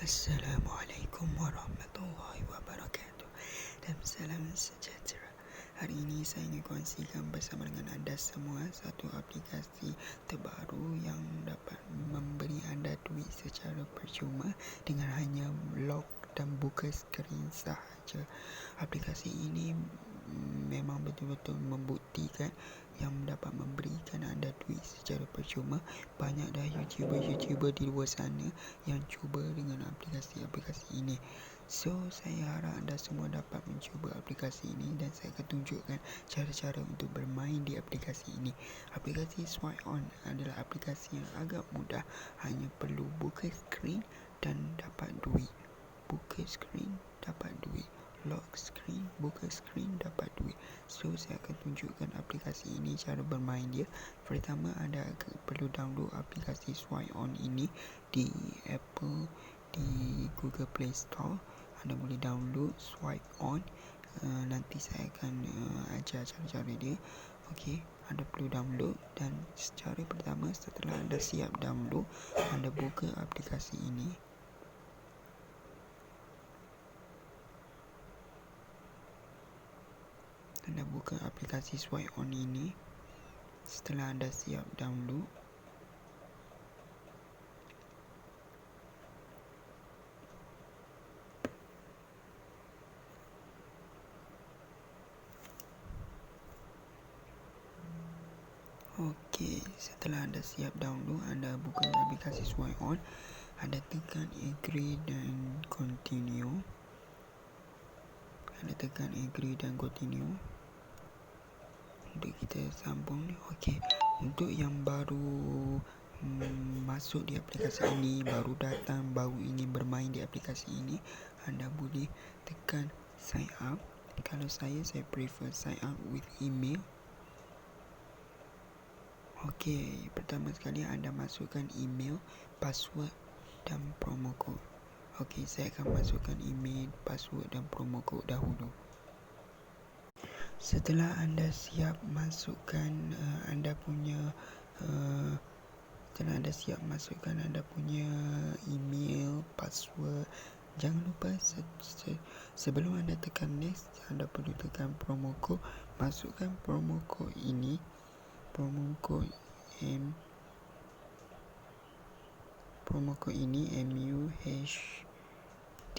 Assalamualaikum warahmatullahi wabarakatuh dan salam sejahtera. Hari ini saya ingin kongsikan bersama dengan anda semua satu aplikasi terbaru yang dapat memberi anda duit secara percuma dengan hanya log dan buka skrin sahaja. Aplikasi ini memang betul-betul membuktikan yang dapat memberikan anda duit secara percuma. Banyak dah YouTuber-YouTuber di luar sana yang cuba dengan aplikasi-aplikasi ini. So, saya harap anda semua dapat mencuba aplikasi ini dan saya akan tunjukkan cara-cara untuk bermain di aplikasi ini. Aplikasi Swipe On adalah aplikasi yang agak mudah. Hanya perlu buka skrin dan dapat duit. Buka skrin, dapat duit lock screen, buka screen dapat duit. So saya akan tunjukkan aplikasi ini cara bermain dia. Pertama anda perlu download aplikasi Swipe On ini di Apple di Google Play Store. Anda boleh download Swipe On. Uh, nanti saya akan uh, ajar cara-cara dia. Okey, anda perlu download dan secara pertama setelah anda siap download, anda buka aplikasi ini. Anda buka aplikasi Swipe On ini. Setelah anda siap download. Okey, setelah anda siap download, anda buka aplikasi Swipe On, anda tekan agree dan continue. Anda tekan agree dan continue untuk kita sambung ni okey. Untuk yang baru hmm, masuk di aplikasi ini baru datang baru ingin bermain di aplikasi ini anda boleh tekan sign up. Kalau saya saya prefer sign up with email. Okey pertama sekali anda masukkan email password dan promo code. Okey saya akan masukkan email password dan promo code dahulu setelah anda siap masukkan uh, anda punya uh, setelah anda siap masukkan anda punya email password jangan lupa se- se- sebelum anda tekan next anda perlu tekan promo code. Masukkan promo code ini promo code M promo code ini M U H D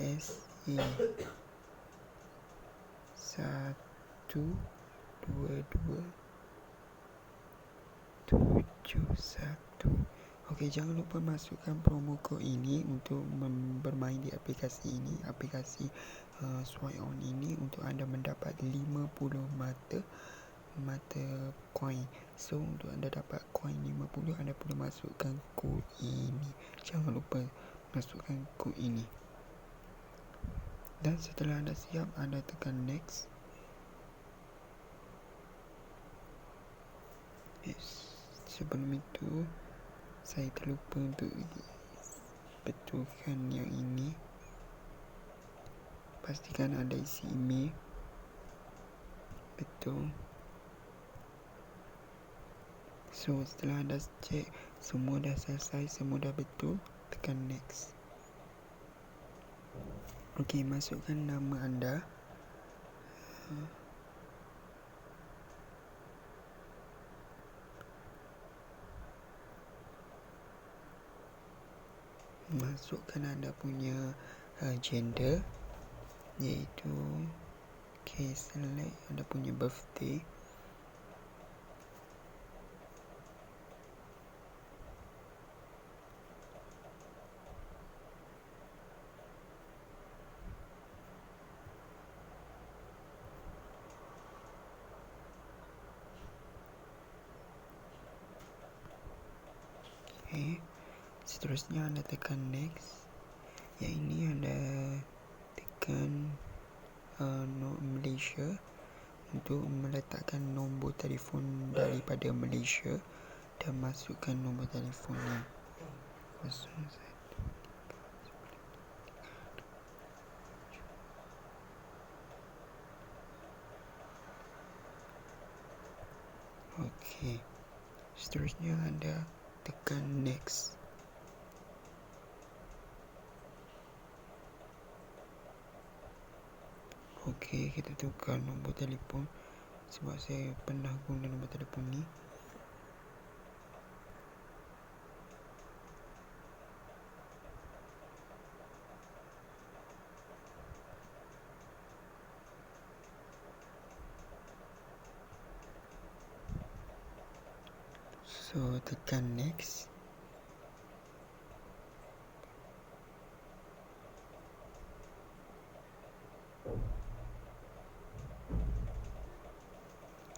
S E satu dua dua. Tujuh satu. Okey jangan lupa masukkan promo code ini untuk bermain di aplikasi ini. Aplikasi uh, Swipe On ini untuk anda mendapat 50 mata mata coin so untuk anda dapat coin 50 anda perlu masukkan kod ini. Jangan lupa masukkan kod ini dan setelah anda siap anda tekan next. Yes. sebelum itu saya terlupa untuk betulkan yang ini. Pastikan ada isi email. Betul. So setelah anda cek semua dah selesai semua dah betul tekan next Okey, masukkan nama anda. Masukkan anda punya uh, gender iaitu okay, select anda punya birthday. Okay. Seterusnya anda tekan next. Yang ini anda tekan uh, Malaysia untuk meletakkan nombor telefon daripada Malaysia dan masukkan nombor telefonnya. Okey. Seterusnya anda tekan next Okey, kita tukar nombor telefon sebab saya pernah guna nombor telefon ni. So, tekan next.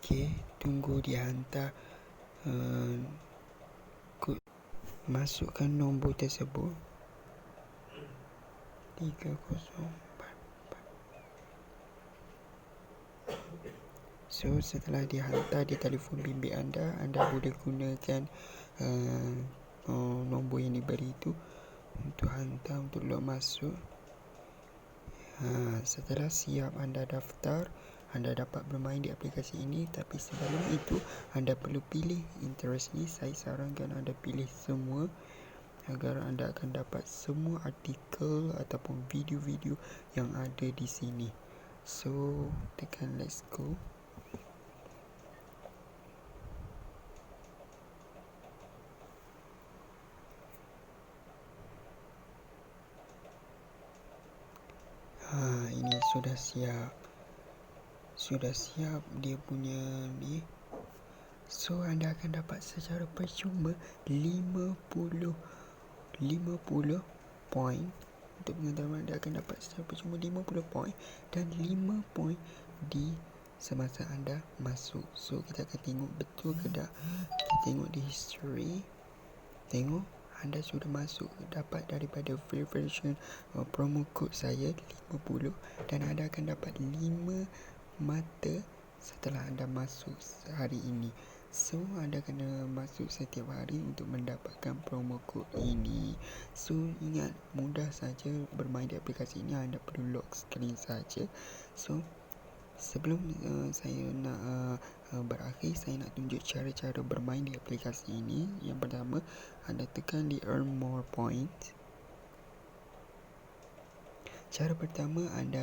Okey, tunggu dia hantar uh. Masukkan nombor tersebut. 304 So setelah dihantar di telefon bimbit anda, anda boleh gunakan uh, uh, nombor yang diberi itu untuk hantar untuk log masuk. Uh, setelah siap anda daftar, anda dapat bermain di aplikasi ini tapi sebelum itu anda perlu pilih interest ni. Saya sarankan anda pilih semua agar anda akan dapat semua artikel ataupun video-video yang ada di sini. So tekan let's go. Ha, ini sudah siap sudah siap dia punya ni so anda akan dapat secara percuma 50 50 point. Untuk pengetahuan anda akan dapat secara percuma 50 point dan 5 point di semasa anda masuk. So kita akan tengok betul ke tak? Kita tengok di history. Tengok anda sudah masuk dapat daripada free version uh, promo code saya 50 dan anda akan dapat 5 mata setelah anda masuk hari ini. So anda kena masuk setiap hari untuk mendapatkan promo code ini. So ingat mudah saja bermain di aplikasi ini anda perlu lock screen saja. So sebelum uh, saya nak uh, uh, berakhir saya nak tunjuk cara-cara bermain di aplikasi ini. Yang pertama anda tekan di earn more points. Cara pertama anda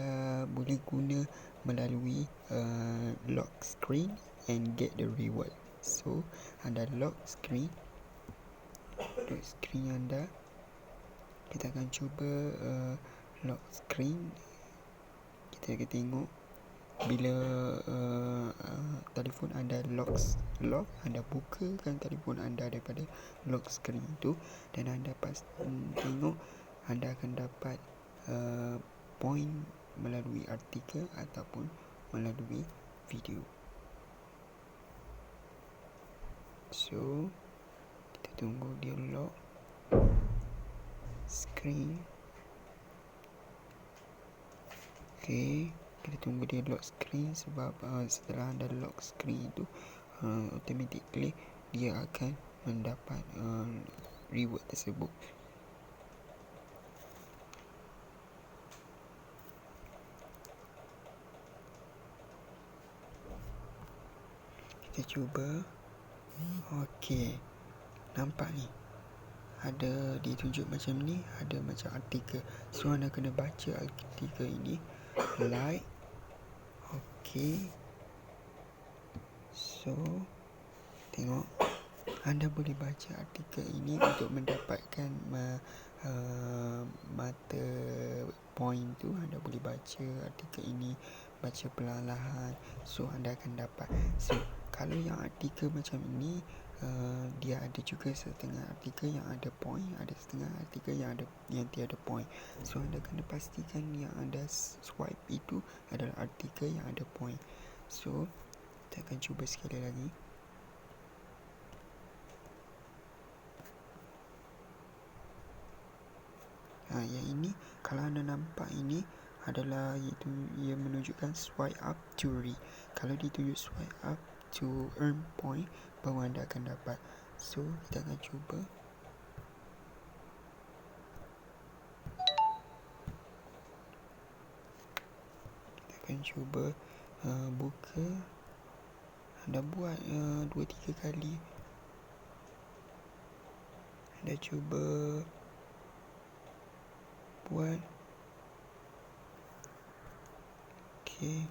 boleh guna melalui uh, lock screen and get the reward. So, anda lock screen. Lock screen anda. Kita akan cuba uh, lock screen. Kita akan tengok bila uh, uh, telefon anda lock lock anda bukakan telefon anda daripada lock screen itu dan anda pas tengok anda akan dapat uh, point melalui artikel ataupun melalui video. So, kita tunggu dia lock screen. Okay, kita tunggu dia lock screen sebab uh, setelah anda lock screen itu uh, automatically dia akan mendapat uh, reward tersebut. Kita cuba. Okey. Nampak ni. Ada ditunjuk macam ni ada macam artikel. So anda kena baca artikel ini. Like. Okey. So tengok. Anda boleh baca artikel ini untuk mendapatkan uh, uh, mata point tu. Anda boleh baca artikel ini baca perlahan-lahan. So anda akan dapat. So kalau yang artikel macam ini uh, dia ada juga setengah artikel yang ada point ada setengah artikel yang ada yang tiada point. So anda kena pastikan yang anda swipe itu adalah artikel yang ada point. So kita akan cuba sekali lagi. Ha, yang ini kalau anda nampak ini adalah itu ia menunjukkan swipe up to read. Kalau ditunjuk swipe up to earn point baru anda akan dapat. So kita akan cuba. Kita akan cuba uh, buka. Anda buat uh, dua tiga kali. Anda cuba buat okey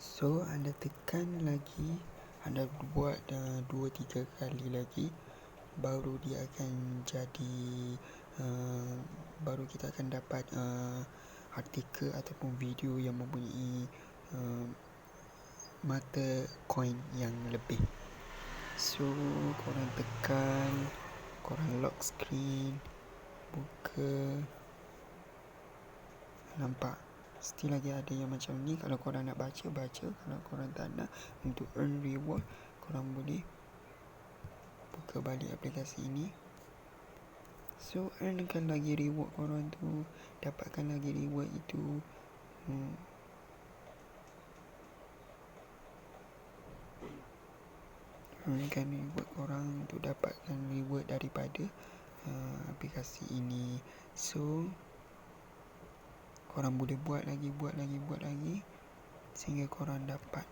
so anda tekan lagi. Anda buat uh, dua tiga kali lagi baru dia akan jadi uh, baru kita akan dapat uh, artikel ataupun video yang mempunyai uh, mata koin yang lebih. So korang tekan korang lock screen buka. Nampak Still lagi ada yang macam ni. Kalau korang nak baca, baca. Kalau korang tak nak Untuk earn reward Korang boleh Buka balik aplikasi ini. So, earnkan lagi reward korang tu. Dapatkan lagi reward itu. Hmm. Earnkan reward korang Untuk dapatkan reward daripada uh, Aplikasi ini. So, korang boleh buat lagi buat lagi buat lagi sehingga korang dapat.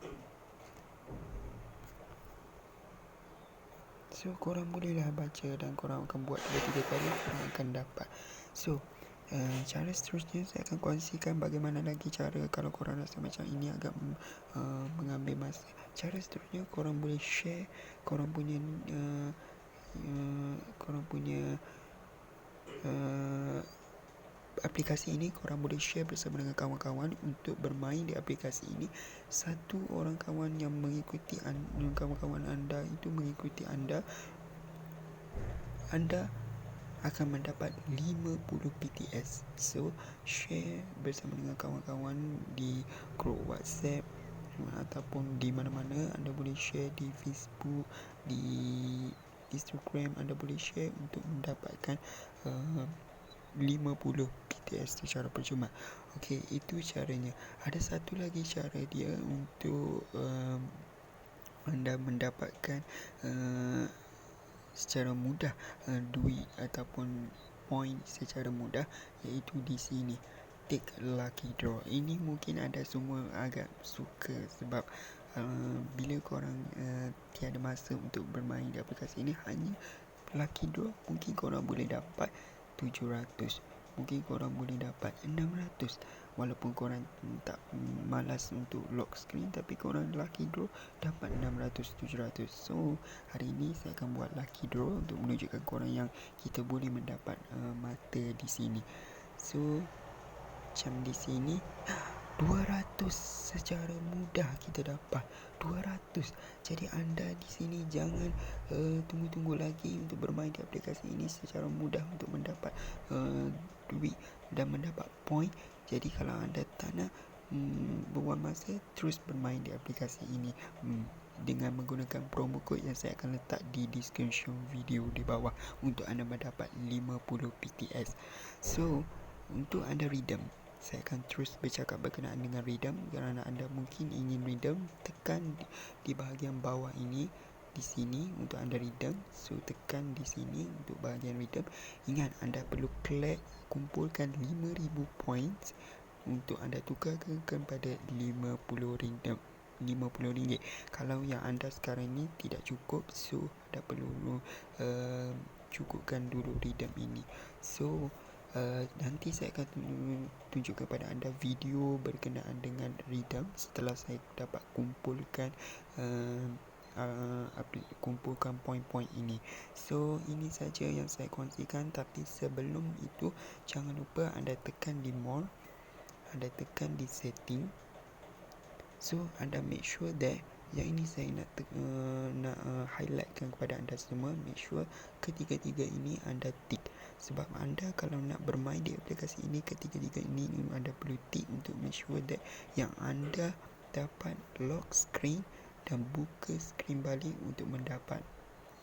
So korang bolehlah baca dan korang akan buat tiga tiga kali korang akan dapat. So Uh, cara seterusnya saya akan kongsikan bagaimana lagi cara kalau korang rasa macam ini agak uh, mengambil masa. Cara seterusnya korang boleh share korang punya uh, uh, korang punya uh, aplikasi ini korang boleh share bersama dengan kawan-kawan untuk bermain di aplikasi ini. Satu orang kawan yang mengikuti anda, kawan-kawan anda itu mengikuti anda anda akan mendapat 50 PTS so share bersama dengan kawan-kawan di grup WhatsApp ataupun di mana-mana. Anda boleh share di Facebook di Instagram anda boleh share untuk mendapatkan uh, 50 BTS secara percuma. Okey, itu caranya. Ada satu lagi cara dia untuk um, anda mendapatkan uh, secara mudah uh, duit ataupun point secara mudah iaitu di sini. Take lucky draw. Ini mungkin ada semua agak suka sebab uh, bila korang uh, tiada masa untuk bermain di aplikasi ini hanya lucky draw mungkin korang boleh dapat 700 mungkin korang boleh dapat 600 walaupun korang tak malas untuk lock screen tapi korang lucky draw dapat 600 700 so hari ini saya akan buat lucky draw untuk menunjukkan korang yang kita boleh mendapat uh, mata di sini. So macam di sini 200 secara mudah kita dapat. 200 jadi anda di sini jangan uh, tunggu-tunggu lagi untuk bermain di aplikasi ini secara mudah untuk mendapat uh, duit dan mendapat point. Jadi kalau anda tak nak um, berbuang masa terus bermain di aplikasi ini. Um, dengan menggunakan promo code yang saya akan letak di description video di bawah untuk anda mendapat 50 PTS so untuk anda redeem saya akan terus bercakap berkenaan dengan rhythm. Kerana anda mungkin ingin rhythm tekan di, bahagian bawah ini di sini untuk anda rhythm. So tekan di sini untuk bahagian rhythm. Ingat anda perlu klik kumpulkan 5000 points untuk anda tukarkan kepada 50 rhythm RM50 kalau yang anda sekarang ni tidak cukup so anda perlu uh, cukupkan dulu rhythm ini. So Uh, nanti saya akan tunjuk kepada anda video berkenaan dengan rhythm setelah saya dapat kumpulkan uh, uh, kumpulkan poin-poin ini. So ini saja yang saya kongsikan. Tapi sebelum itu jangan lupa anda tekan di more anda tekan di setting. So anda make sure that yang ini saya nak uh, nak uh, highlightkan kepada anda semua. Make sure ketiga-tiga ini anda tick sebab anda kalau nak bermain di aplikasi ini ketiga-tiga ini anda perlu tick untuk make sure that yang anda dapat lock screen dan buka screen balik untuk mendapat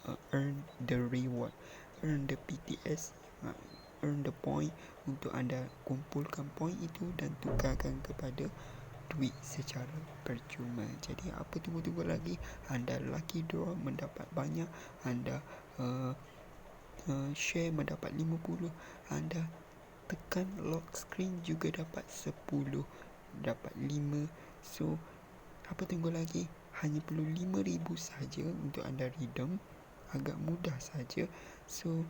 uh, earn the reward. Earn the PTS uh, earn the point untuk anda kumpulkan point itu dan tukarkan kepada duit secara percuma. Jadi apa tunggu-tunggu lagi anda lucky draw mendapat banyak anda uh, uh, share mendapat 50 anda tekan lock screen juga dapat 10 dapat 5 so apa tunggu lagi? Hanya perlu 5000 saja untuk anda redeem agak mudah saja. So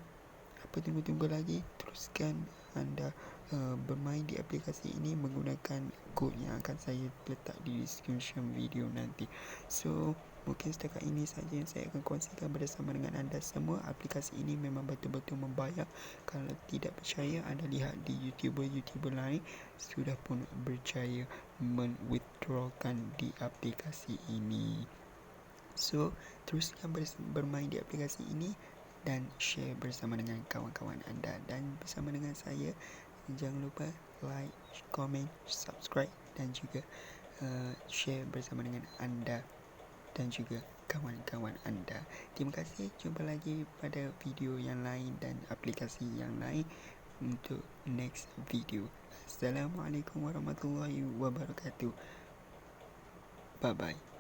apa tunggu-tunggu lagi? Teruskan anda uh, bermain di aplikasi ini menggunakan kod yang akan saya letak di description video nanti so Mungkin setakat ini saja yang saya akan kongsikan bersama dengan anda semua. Aplikasi ini memang betul-betul membayar. Kalau tidak percaya, anda lihat di YouTuber-YouTuber lain sudah pun berjaya men-withdrawkan di aplikasi ini. So, teruskan bermain di aplikasi ini dan share bersama dengan kawan-kawan anda. Dan bersama dengan saya, jangan lupa like, comment, subscribe dan juga uh, share bersama dengan anda dan juga kawan-kawan anda. Terima kasih. Jumpa lagi pada video yang lain dan aplikasi yang lain untuk next video. Assalamualaikum warahmatullahi wabarakatuh. Bye bye.